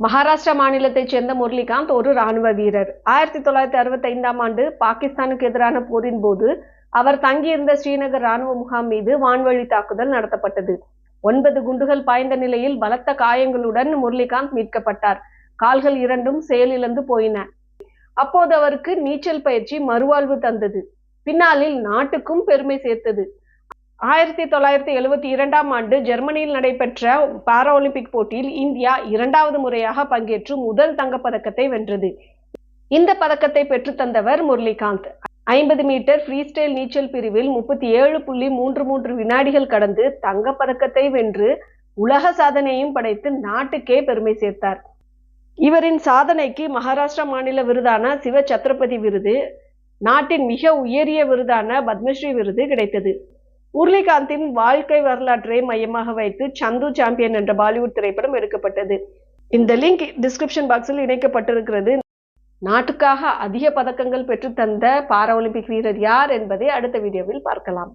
மகாராஷ்டிரா மாநிலத்தைச் சேர்ந்த முரளிகாந்த் ஒரு ராணுவ வீரர். ஆயிரத்தி தொள்ளாயிரத்தி அறுபத்தி ஐந்தாம் ஆண்டு பாகிஸ்தானுக்கு எதிரான போரின் போது அவர் தங்கியிருந்த ஸ்ரீநகர் ராணுவ முகாம் மீது வான்வழி தாக்குதல் நடத்தப்பட்டது. ஒன்பது குண்டுகள் பாய்ந்த நிலையில் பலத்த காயங்களுடன் முரளிகாந்த் மீட்கப்பட்டார். கால்கள் இரண்டும் செயலிழந்து போயின. அப்போது அவருக்கு நீச்சல் பயிற்சி மறுவாழ்வு தந்தது. பின்னாளில் நாட்டுக்கும் பெருமை சேர்த்தது. ஆயிரத்தி தொள்ளாயிரத்தி எழுபத்தி இரண்டாம் ஆண்டு ஜெர்மனியில் நடைபெற்ற பாராலிம்பிக் போட்டியில் இந்தியா இரண்டாவது முறையாக பங்கேற்று முதல் தங்கப்பதக்கத்தை வென்றது. இந்த பதக்கத்தை பெற்றுத்தந்தவர் முரளிகாந்த். ஐம்பது மீட்டர் ஃப்ரீ ஸ்டைல் நீச்சல் பிரிவில் முப்பத்தி ஏழு புள்ளி மூன்று மூன்று வினாடிகள் கடந்து தங்கப்பதக்கத்தை வென்று உலக சாதனையும் படைத்து நாட்டுக்கே பெருமை சேர்த்தார். இவரின் சாதனைக்கு மகாராஷ்டிரா மாநில விருதான சிவ சத்ரபதி விருது நாட்டின் மிக உயரிய விருதான பத்மஸ்ரீ விருது கிடைத்தது. உருளிகாந்தின் வாழ்க்கை வரலாற்றை மையமாக வைத்து சந்து சாம்பியன் என்ற பாலிவுட் திரைப்படம் எடுக்கப்பட்டது. இந்த லிங்க் டிஸ்கிரிப்ஷன் பாக்ஸில் இணைக்கப்பட்டிருக்கிறது. நாட்டுக்காக அதிக பதக்கங்கள் பெற்று தந்த பாரா ஒலிம்பிக் வீரர் யார் என்பதை அடுத்த வீடியோவில் பார்க்கலாம்.